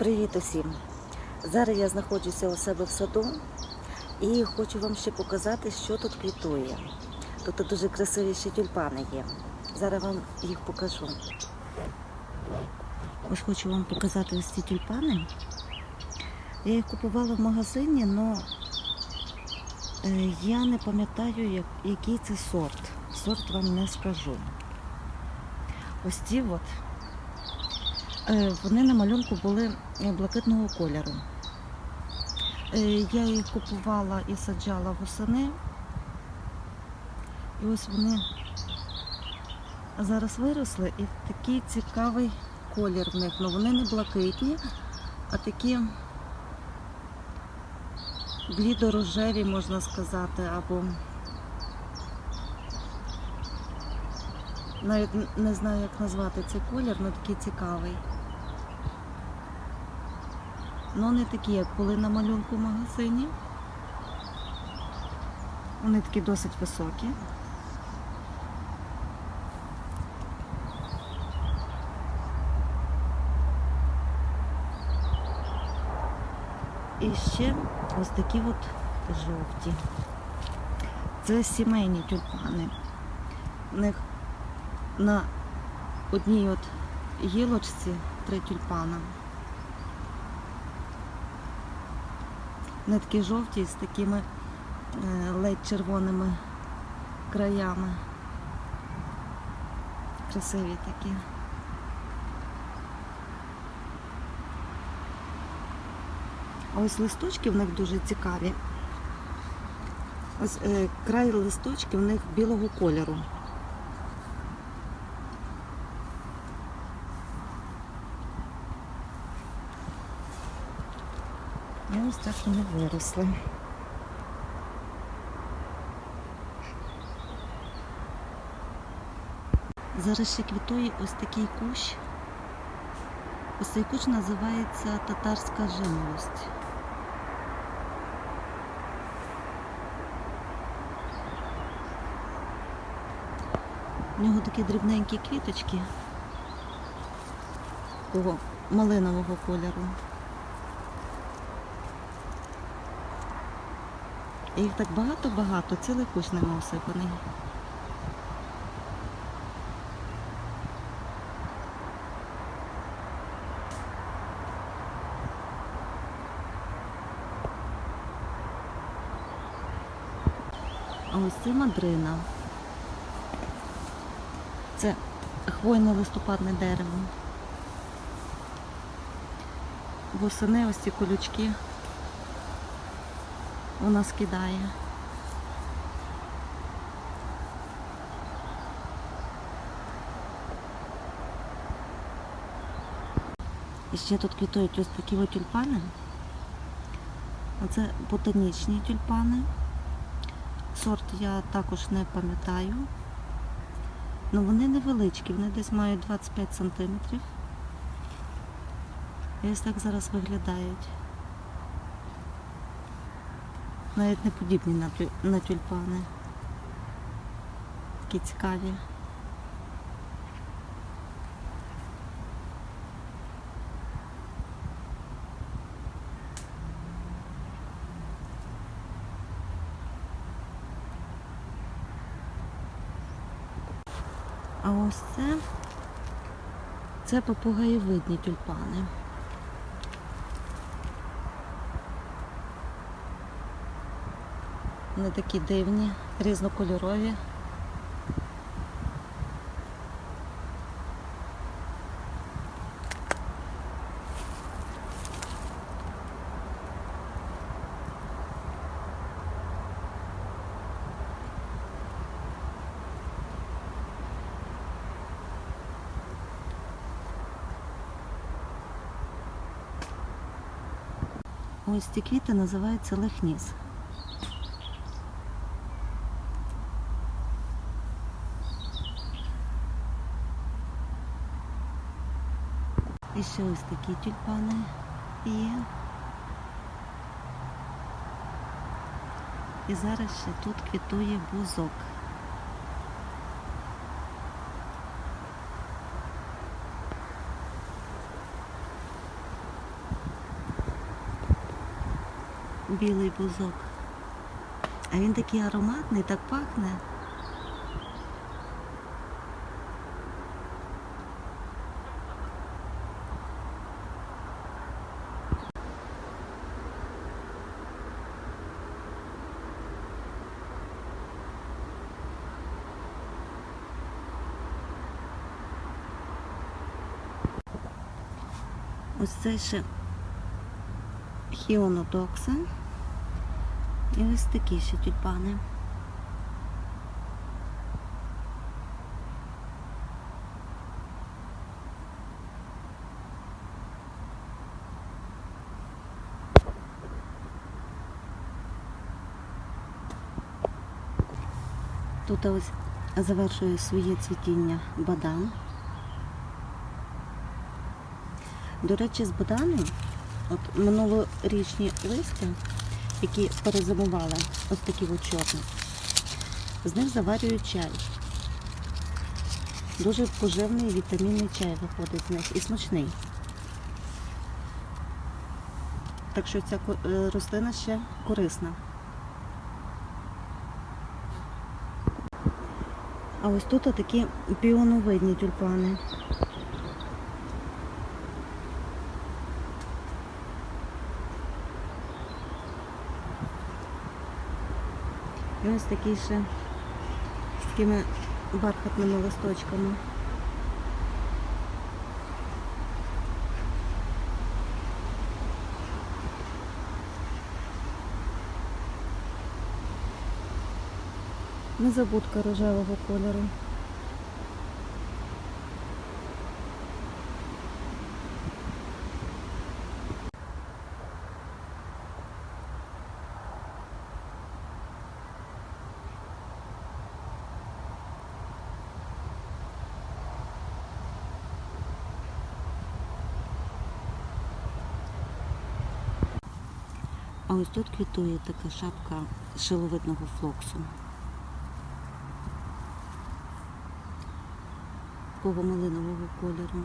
Привіт усім! Зараз я знаходжуся у себе в саду і хочу вам ще показати, що тут квітує. Тут дуже красиві ще тюльпани є. Зараз вам їх покажу. Ось хочу вам показати ось ці тюльпани. Я їх купувала в магазині, але я не пам'ятаю, який це сорт. Сорт вам не скажу. Ось ці от. Е, Вони на малюнку були е, блакитного кольору. Е, Я їх купувала і саджала восени. І ось вони зараз виросли і такий цікавий колір в них. Ну вони не блакитні, а такі блідорожеві, можна сказати, або навіть не знаю, як назвати цей колір, але такий цікавий. Ну, не такі, як були на малюнку в магазині. Вони такі досить високі. І ще ось такі от жовті. Це сімейні тюльпани. У них на одній от гілочці три тюльпана. Вони такі жовті з такими е, ледь червоними краями. Красиві такі. А ось листочки в них дуже цікаві. Ось е, край листочки в них білого кольору. І ось так вони виросли. Зараз ще квітує ось такий кущ. Ось цей кущ називається татарська жимолость. У нього такі дрібненькі квіточки такого малинового кольору. Їх так багато-багато, цілий кущ ними осипаний. А ось це мадрина. Це хвойне листопадне дерево. Восени ось ці колючки вона скидає. І ще тут квітують ось такі от тюльпани. Оце ботанічні тюльпани. Сорт я також не пам'ятаю. Ну вони невеличкі, вони десь мають 25 сантиметрів. І ось так зараз виглядають. Навіть не подібні на, тю- на тюльпани. Такі цікаві. А ось це, це попугаєвидні тюльпани. Вони такі дивні, різнокольорові. Ось ці квіти називаються лехніс. І ще ось такі тюльпани є. І зараз ще тут квітує бузок. Білий бузок. А він такий ароматний, так пахне. Ось це ще хіонодокса. І ось такі ще тюльпани. Тут ось завершує своє цвітіння бадан. До речі, з бадани, от минулорічні листя, які перезимували, ось такі от чорні, з них заварюють чай. Дуже поживний вітамінний чай виходить з них і смачний. Так що ця е, рослина ще корисна. А ось тут такі піоновидні тюльпани. І ось такі ще з такими бархатними листочками. Незабудка рожевого кольору. А ось тут квітує така шапка шиловидного флоксу. Такого малинового кольору.